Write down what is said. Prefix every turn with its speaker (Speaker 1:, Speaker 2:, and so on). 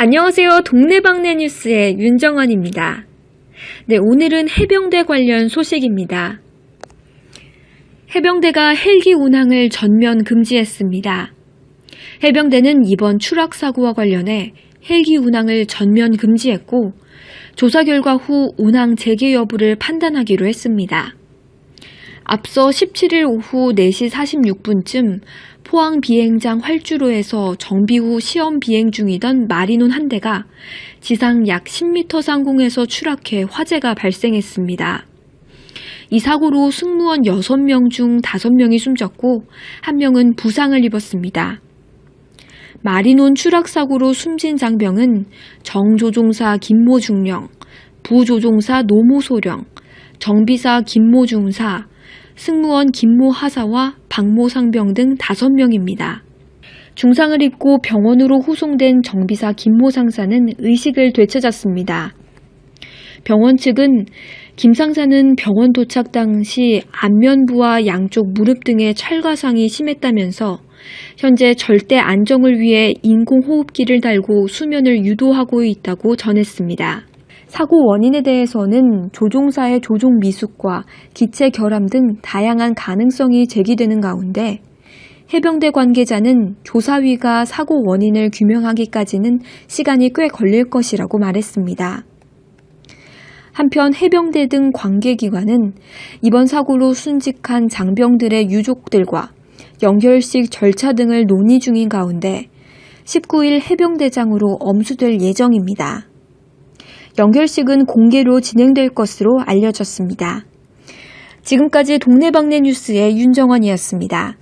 Speaker 1: 안녕하세요. 동네방네 뉴스의 윤정원입니다. 네, 오늘은 해병대 관련 소식입니다. 해병대가 헬기 운항을 전면 금지했습니다. 해병대는 이번 추락 사고와 관련해 헬기 운항을 전면 금지했고 조사 결과 후 운항 재개 여부를 판단하기로 했습니다. 앞서 17일 오후 4시 46분쯤 포항 비행장 활주로에서 정비 후 시험 비행 중이던 마리논 한 대가 지상 약 10m 상공에서 추락해 화재가 발생했습니다. 이 사고로 승무원 6명 중 5명이 숨졌고 1명은 부상을 입었습니다. 마리논 추락 사고로 숨진 장병은 정조종사 김모 중령, 부조종사 노모 소령, 정비사 김모 중사, 승무원 김모 하사와 박모 상병 등 5명입니다. 중상을 입고 병원으로 후송된 정비사 김모 상사는 의식을 되찾았습니다. 병원 측은 김 상사는 병원 도착 당시 안면부와 양쪽 무릎 등의 찰과상이 심했다면서 현재 절대 안정을 위해 인공호흡기를 달고 수면을 유도하고 있다고 전했습니다. 사고 원인에 대해서는 조종사의 조종 미숙과 기체 결함 등 다양한 가능성이 제기되는 가운데 해병대 관계자는 조사위가 사고 원인을 규명하기까지는 시간이 꽤 걸릴 것이라고 말했습니다. 한편 해병대 등 관계기관은 이번 사고로 순직한 장병들의 유족들과 연결식 절차 등을 논의 중인 가운데 19일 해병대장으로 엄수될 예정입니다. 연결식은 공개로 진행될 것으로 알려졌습니다. 지금까지 동네방네 뉴스의 윤정원이었습니다.